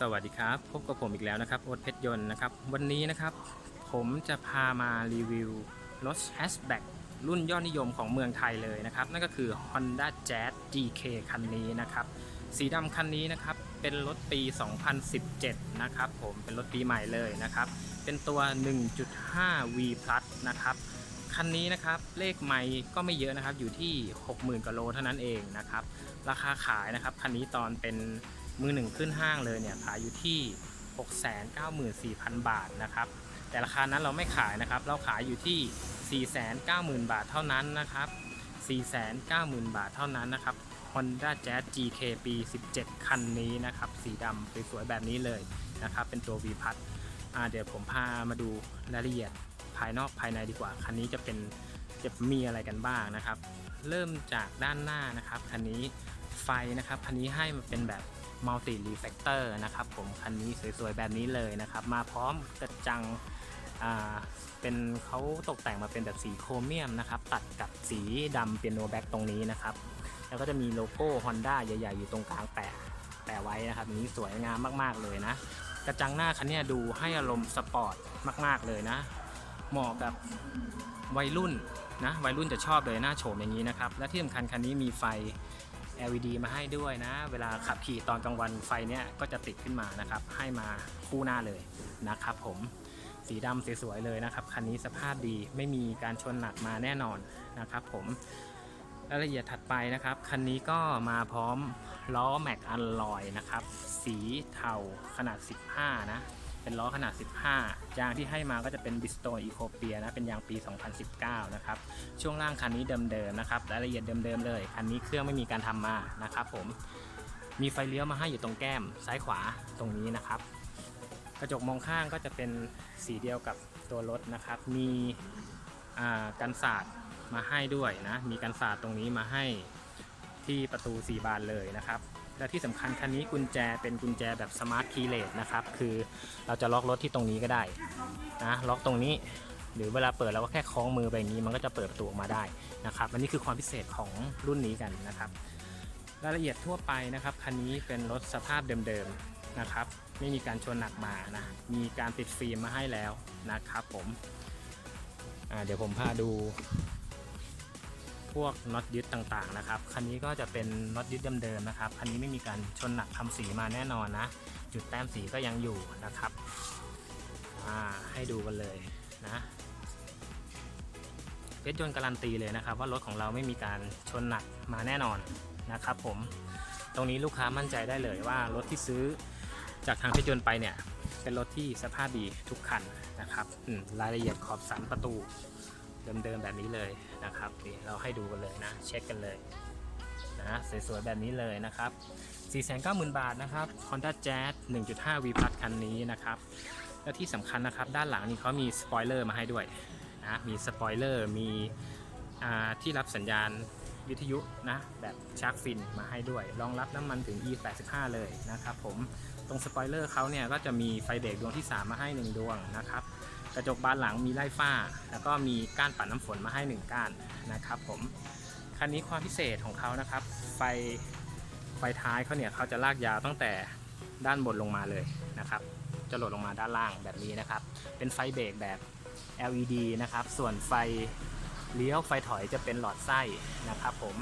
สวัสดีครับ พบกับผมอีกแล้วนะครับโอ๊ตเพชรยนต์นะครับ วันนี้นะครับ ผมจะพามารีวิวรถแฮชแบ็กรุ่นยอดนิยมของเมืองไทยเลยนะครับ นั่นก็คือ Honda Jazz GK คันนี้นะครับ สีดำคันนี้นะครับ เป็นรถปี 2017 นะครับผมเป็นรถปีใหม่เลยนะครับ เป็นตัว 1.5 V Plus นะครับคันนี้นะครับเลขไม่ก็ไม่เยอะนะครับอยู่ที่ 60,000กว่าโลเท่านั้นเองนะครับราคาขายนะครับคันนี้ตอนเป็น มือหนึ่งขึ้นห้างเลยเนี่ยขายอยู่ที่ 694,000 บาทนะครับ แต่ราคานั้นเราไม่ขายนะครับ เราขายอยู่ที่ 490,000 บาทเท่านั้นนะครับ 490,000 บาทเท่านั้นนะครับ Honda Jazz GK ปี 17 คันนี้นะครับ สีดำสวยๆแบบนี้เลยนะครับ เป็นตัว V พัดเดี๋ยวผมพามาดูรายละเอียดภายนอกภายในดีกว่า คันนี้จะเป็นจะมีอะไรกันบ้างนะครับ เริ่มจากด้านหน้านะครับ คันนี้ไฟนะครับ คันนี้ให้มาเป็นแบบ Multi Reflector นะครับผมคันนี้สวยๆ แบบนี้เลยนะครับ มาพร้อมกระจังอ่าเป็นเขาตกแต่งมาเป็นแบบสีโครเมียมนะครับ ตัดกับสีดำเปียโนแบ็กตรงนี้นะครับ แล้วก็จะมีโลโก้ Honda ใหญ่ๆ อยู่ตรงกลางแปะแปะไว้นะครับนี้สวยงามมากๆเลยนะ กระจังหน้าคันนี้ดูให้อารมณ์สปอร์ตมากๆเลยนะ เหมาะกับวัยรุ่นนะวัยรุ่นจะชอบเลยหน้าโฉมอย่างนี้นะครับ และที่สำคัญคันนี้มีไฟ LED มาให้ด้วยนะ เวลาขับขี่ตอนกลางวันไฟเนี้ยก็จะติดขึ้นมานะครับ ให้มาคู่หน้าเลยนะครับผมสีดำสวยๆเลยนะครับคันนี้สภาพดีไม่มีการชนหนักมาแน่นอนนะครับ ผมรายละเอียดถัดไปนะครับคันนี้ก็มาพร้อมล้อแม็กอันลอยนะครับ สีเทาขนาด 15 นะ เป็นล้อขนาด 15 ยางที่ให้มาก็จะเป็น b i s t o e c o p i a นะ เป็นยางปี 2019 นะครับ ช่วงล่างคันนี้เดิมๆนะครับ รายละเอียดเดิมๆเลย คันนี้เครื่องไม่มีการทำมานะครับผม มีไฟเลี้ยวมาให้อยู่ตรงแก้มซ้ายขวาตรงนี้นะครับ กระจกมองข้างก็จะเป็นสีเดียวกับตัวรถนะครับ มีกันศาสตร์มาให้ด้วยนะ มีกันศาสตร์ตรงนี้มาให้ที่ประตู 4 บานเลยนะครับ และที่สำคัญคันนี้กุญแจเป็นกุญแจแบบสมาร์ทคีย์เลสนะครับ คือเราจะล็อกรถที่ตรงนี้ก็ได้นะล็อกตรงนี้ หรือเวลาเปิดเราก็แค่คล้องมือไปอย่างนี้ มันก็จะเปิดประตูออกมาได้นะครับ อันนี้คือความพิเศษของรุ่นนี้กันนะครับ รายละเอียดทั่วไปนะครับคันนี้เป็นรถสภาพเดิมๆนะครับ ไม่มีการชนหนักมานะมีการติดฟิล์มมาให้แล้วนะครับผมเดี๋ยวผมพาดู พวกน็อตยึดต่างๆนะครับ คันนี้ก็จะเป็นน็อตยึดเดิมๆนะครับ คันนี้ไม่มีการชนหนักทำสีมาแน่นอนนะ จุดแต้มสีก็ยังอยู่นะครับ ให้ดูกันเลยนะเพชรยนต์การันตีเลยนะครับ ว่ารถของเราไม่มีการชนหนักมาแน่นอนนะครับผม ตรงนี้ลูกค้ามั่นใจได้เลยว่ารถที่ซื้อจากทางเพชรยนต์ไปเนี่ยเป็นรถที่สภาพดีทุกคันนะครับรายละเอียดขอบสันประตู เดิมๆแบบนี้เลยนะครับนี่เราให้ดูกันเลยนะ เช็คกันเลยนะสวยๆแบบนี้เลยนะครับ 490,000 บาทนะครับ Honda Jazz 1.5 V Plus คันนี้นะครับ และที่สำคัญนะครับ ด้านหลังนี่เขามีสปอยเลอร์มาให้ด้วยนะมีสปอยเลอร์มีที่รับสัญญาณวิทยุนะแบบชาร์กฟินมาให้ด้วย รองรับน้ำมันถึง E85 เลยนะครับผมตรงสปอยเลอร์เขาเนี่ยก็จะมีไฟเบรกดวงที่ 3 มาให้ 1 ดวงนะครับ กระจกบานหลังมีไล่ฝ้า แล้วก็มีก้านปัดน้ำฝนมาให้ 1 ก้านนะครับผมคันนี้ความพิเศษของเขานะครับ ไฟไฟท้ายเขาเนี่ยเขาจะลากยาวตั้งแต่ด้านบนลงมาเลยนะครับ จะหลดลงมาด้านล่างแบบนี้นะครับ เป็นไฟเบรกแบบ LED นะครับ ส่วนไฟเลี้ยวไฟถอยจะเป็นหลอดไส้นะครับผม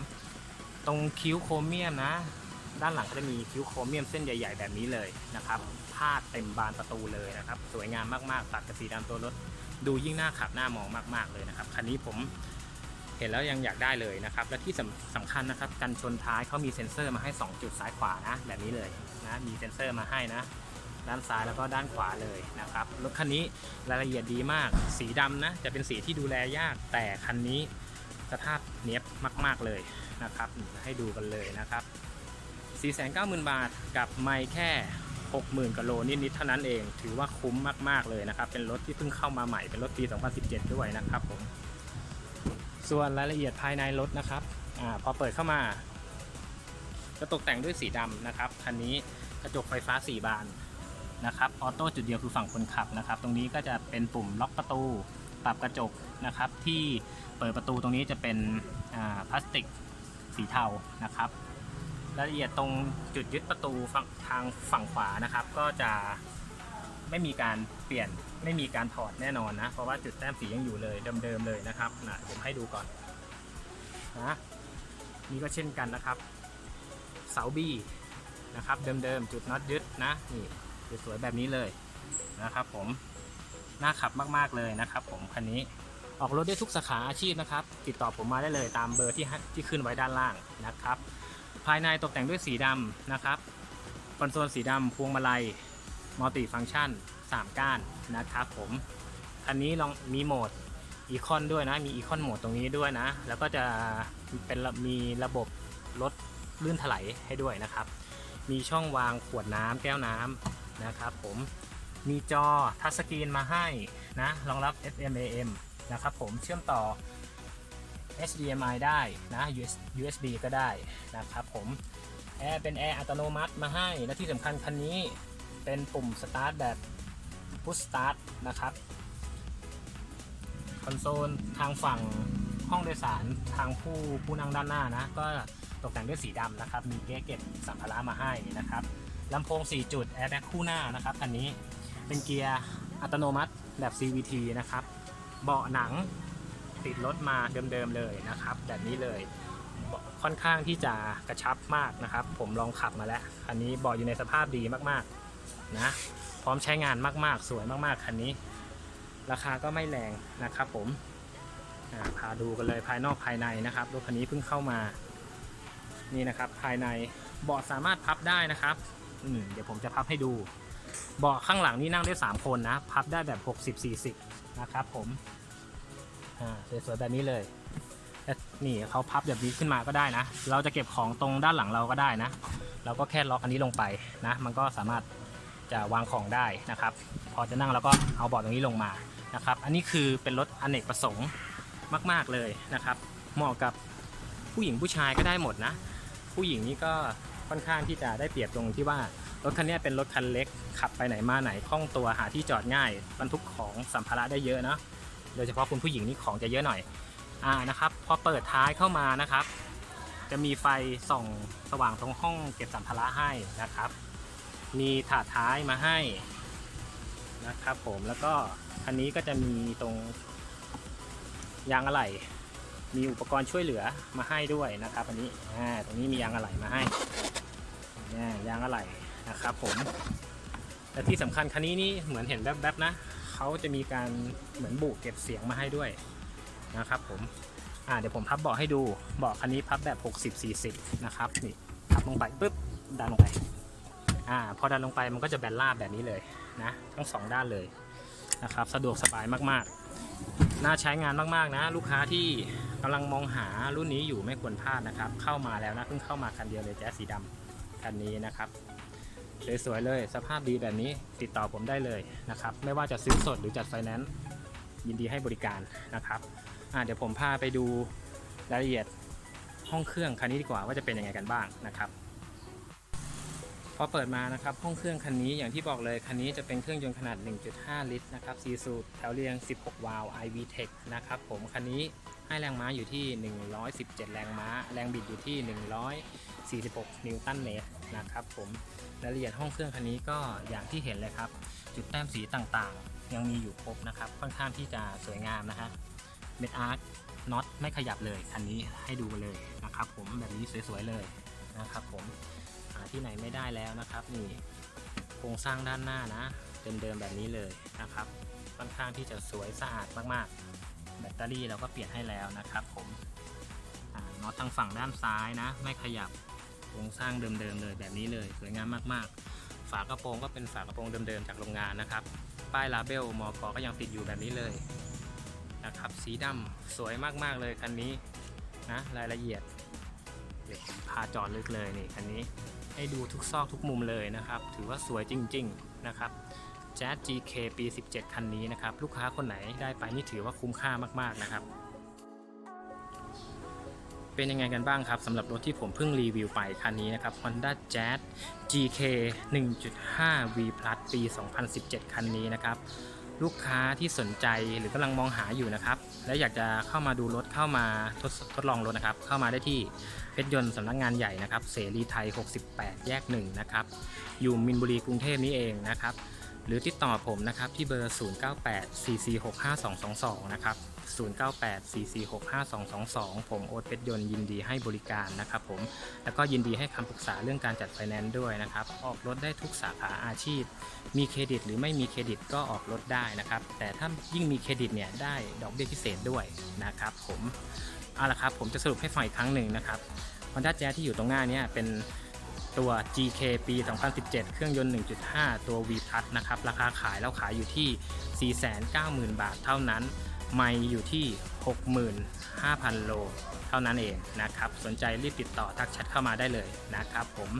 ตรงคิ้วโครเมียมนะ ด้านหลังก็จะมีคิ้วโครเมียมเส้นใหญ่ ๆ แบบนี้เลยนะครับพาดเต็มบานประตูเลยนะครับ สวยงามมากๆ ตัดกับสีดำตัวรถ ดูยิ่งน่าขับน่ามองมาก ๆเลยนะครับ คันนี้ผมเห็นแล้วยังอยากได้เลยนะครับ และที่สำสำคัญนะครับกันชนท้ายเขามีเซ็นเซอร์มาให้ 2 จุดซ้ายขวานะแบบนี้เลยนะมีเซ็นเซอร์มาให้นะด้านซ้ายแล้วก็ด้านขวาเลยนะครับรถคันนี้รายละเอียดดีมาก สีดำนะจะเป็นสีที่ดูแลยากแต่คันนี้สภาพเนี้ยบมาก ๆเลยนะครับ ให้ดูกันเลยนะครับ 490,000 บาทกับไม่แค่ 60,000กิโลนิดๆเท่านั้นเอง ถือว่าคุ้มมากๆเลยนะครับ เป็นรถที่เพิ่งเข้ามาใหม่เป็นรถปี 2017 ด้วยนะครับผมส่วนรายละเอียดภายในรถนะครับอาพอเปิดเข้ามา จะตกแต่งด้วยสีดำนะครับคันนี้กระจกไฟฟ้า 4 บานนะครับออโต้จุดเดียวคือฝั่งคนขับนะครับ ตรงนี้ก็จะเป็นปุ่มล็อกประตูปรับกระจกนะครับ ที่เปิดประตูตรงนี้จะเป็นอ่าพลาสติกสีเทานะครับ รายละเอียดตรงจุดยึดประตูฝั่งทางฝั่งขวานะครับ ก็จะไม่มีการเปลี่ยนไม่มีการถอดแน่นอนนะ เพราะว่าจุดแต้มสียังอยู่เลยเดิมๆเลยนะครับนะผมให้ดูก่อนนะนี่ก็เช่นกันนะครับ เสาบี้นะครับเดิมๆจุดน็อตยึดนะนี่สวยๆแบบนี้เลยนะครับ ผมน่าขับมากๆเลยนะครับ ผมคันนี้ออกรถได้ทุกสาขาอาชีพนะครับ ติดต่อผมมาได้เลยตามเบอร์ที่ที่ขึ้นไว้ด้านล่างนะครับ ภายในตกแต่งด้วยสีดำนะครับคอนโซลสีดำพวงมาลัยมัลติฟังก์ชัน 3 ก้านนะครับผมคันนี้ลองมีโหมดอีคอนด้วยนะ มีอีคอนโหมดตรงนี้ด้วยนะ แล้วก็จะเป็นมีระบบลดลื่นถลายให้ด้วยนะครับ มีช่องวางขวดน้ำแก้วน้ำนะครับผมมีจอทัชสกรีนมาให้นะรองรับ FM AM นะครับผมเชื่อมต่อ HDMI ได้นะ USB ก็ได้นะครับผมแอร์เป็นแอร์อัตโนมัติมาให้ และที่สำคัญคันนี้เป็นปุ่มสตาร์ทแบบ Push Start นะครับคอนโซลทางฝั่งห้องโดยสารทางผู้ผู้นั่งด้านหน้านะ ก็ตกแต่งด้วยสีดำนะครับ มีเก๊เก็บสัมภาระมาให้นะครับลำโพง 4 จุดแอร์แบ็คคู่หน้านะครับคันนี้เป็นเกียร์อัตโนมัติแบบ CVT นะครับ เบาะหนัง ติดรถมาเดิมๆเลยนะครับ แบบนี้เลยค่อนข้างที่จะกระชับมากนะครับ ผมลองขับมาแล้วคันนี้เบาะอยู่ในสภาพดีมากๆนะพร้อมใช้งานมากๆ สวยมากๆคันนี้ ราคาก็ไม่แรงนะครับ ผมพาดูกันเลยภายนอกภายในนะครับรถคันนี้เพิ่งเข้ามานี่นะครับ ภายในเบาะสามารถพับได้นะครับอืมเดี๋ยวผมจะพับให้ดูเบาะข้างหลังนี่นั่งได้ 3 คนนะ พับได้แบบ 60-40 นะครับผม อ่าสวยๆแบบนี้เลยนี่เขาพับแบบนี้ขึ้นมาก็ได้นะ เราจะเก็บของตรงด้านหลังเราก็ได้นะ เราก็แค่ล็อกอันนี้ลงไปนะ มันก็สามารถจะวางของได้นะครับ พอจะนั่งแล้วก็เอาเบาะตรงนี้ลงมานะครับ อันนี้คือเป็นรถอเนกประสงค์มาก ๆเลยนะครับ เหมาะกับผู้หญิงผู้ชายก็ได้หมดนะ ผู้หญิงนี่ก็ค่อนข้างที่จะได้เปรียบตรงที่ว่ารถคันนี้เป็นรถคันเล็กขับไปไหนมาไหนคล่องตัวหาที่จอดง่ายบรรทุกของสัมภาระได้เยอะนะ โดยเฉพาะคุณผู้หญิงนี่ของจะเยอะหน่อยอ่านะครับพอเปิดท้ายเข้ามานะครับ จะมีไฟส่องสว่างตรงห้องเก็บสัมภาระให้นะครับ มีถาดท้ายมาให้นะครับผมแล้วก็คันนี้ก็จะมีตรงยางอะไหล่มีอุปกรณ์ช่วยเหลือมาให้ด้วยนะครับ อันนี้อ่าตรงนี้มียางอะไหล่มาให้เนี่ยยางอะไหล่นะครับผมและที่สำคัญคันนี้นี่เหมือนเห็นแวบๆนะ เขาจะมีการเหมือนบุเก็บเสียงมาให้ด้วยนะครับผมอ่าเดี๋ยวผมพับเบาะให้ดูเบาะคันนี้พับแบบ 60-40 นะครับนี่พับลงไปปุ๊บดันลงไปอ่าพอดันลงไปมันก็จะแบนราบแบบนี้เลยนะทั้งสองด้านเลยนะครับสะดวกสบายมากๆ น่าใช้งานมากๆนะ ลูกค้าที่กำลังมองหารุ่นนี้อยู่ไม่ควรพลาดนะครับ เข้ามาแล้วนะเพิ่งเข้ามาคันเดียวเลยแจ๊สสีดำคันนี้นะครับ สวยๆเลยสภาพดีแบบนี้ติดต่อผมได้เลยนะครับ ไม่ว่าจะซื้อสดหรือจัดไฟแนนซ์ยินดีให้บริการนะครับเดี๋ยวผมพาไปดูรายละเอียดห้องเครื่องคันนี้ดีกว่าว่าจะเป็นยังไงกันบ้างนะครับ อเปิดมานะครับห้องเครื่องคันนี้อย่างที่บอกเลยคันนี้จะเป็นเครื่องยนต์ขนาด 1.5 ลิตรนะครับซีซูแถวเรียง 16 วาล์ว iVTEC นะครับผมคันนี้ให้แรงม้าอยู่ที่ 117 แรงม้า แรงบิดอยู่ที่ 146 นิวตันเมตรนะครับผมรายละเอียดห้องเครื่องคันนี้ก็อย่างที่เห็นเลยครับ จุดแต้มสีต่างๆ ยังมีอยู่ครบนะครับค่อนข้างที่จะสวยงามนะฮะเม็ดอาร์คน็อตไม่ขยับเลยคันนี้ให้ดูเลยนะครับผมแบบนี้สวยๆเลยนะครับผม ที่ไหนไม่ได้แล้วนะครับนี่โครงสร้างด้านหน้านะเดิมๆแบบนี้เลยนะครับค่อนข้างที่จะสวยสะอาดมากๆ แบตเตอรี่เราก็เปลี่ยนให้แล้วนะครับผมน็อตทางฝั่งด้านซ้ายนะ ไม่ขยับโครงสร้างเดิมๆเลยแบบนี้เลยสวยงามมากๆ ฝากระโปรงก็เป็นฝากระโปรงเดิมๆจากโรงงานนะครับ ป้ายลาเบลมอกก็ยังติดอยู่แบบนี้เลยนะครับสีดำสวยมากๆเลยคันนี้นะรายละเอียดเดี๋ยวพาจอดลึกเลยนี่คันนี้ ให้ดูทุกซอกทุกมุมเลยนะครับ ถือว่าสวยจริง ๆ นะครับ Jazz GK ปี 17 คันนี้นะครับ ลูกค้าคนไหนได้ไปนี่ถือว่าคุ้มค่ามากๆนะครับ เป็นยังไงกันบ้างครับสำหรับรถที่ผมเพิ่งรีวิวไปคันนี้นะครับ Honda Jazz GK 1.5 V Plus ปี 2017 คันนี้นะครับ ลูกค้าที่สนใจหรือกำลังมองหาอยู่นะครับ และอยากจะเข้ามาดูรถเข้ามาทดทดลองรถนะครับ เข้ามาได้ที่เพชรยนต์สำนักงานใหญ่นะครับ เสรีไทย 68 แยก1นะครับ อยู่มินบุรีกรุงเทพนี้เองนะครับ หรือติดต่อผมนะครับที่เบอร์ 0984465222 นะครับ 0984465222 ผมโอ๊ตเพชรยนต์ยินดีให้บริการนะครับผมแล้วก็ยินดีให้คำปรึกษาเรื่องการจัดไฟแนนซ์ด้วยนะครับ ออกรถได้ทุกสาขาอาชีพ มีเครดิตหรือไม่มีเครดิตก็ออกรถได้นะครับ แต่ถ้ายิ่งมีเครดิตเนี่ยได้ดอกเบี้ยพิเศษด้วยนะครับผมเอาละครับผมจะสรุปให้ฟังอีกครั้งหนึ่งนะครับ Honda Jazz ที่อยู่ตรงหน้านี้เป็นตัว GK ปี 2017 เครื่องยนต์ 1.5 ตัว V Plus นะครับ ราคาขายแล้วขายอยู่ที่ 490,000 บาทเท่านั้น ไม่อยู่ที่ 65,000 โล เท่านั้นเองนะครับ สนใจรีบติดต่อทักแชทเข้ามาได้เลยนะครับผม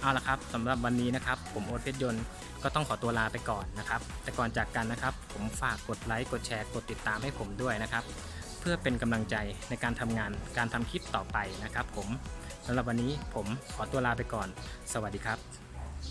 เอาละครับสำหรับวันนี้นะครับ ผมโอ๊ตเพชรยนต์ก็ต้องขอตัวลาไปก่อนนะครับ แต่ก่อนจากกันนะครับ ผมฝากกดไลค์กดแชร์กดติดตามให้ผมด้วยนะครับ เพื่อเป็นกำลังใจในการทำงานการทำคลิปต่อไปนะครับ ผมสำหรับวันนี้ผมขอตัวลาไปก่อน สวัสดีครับ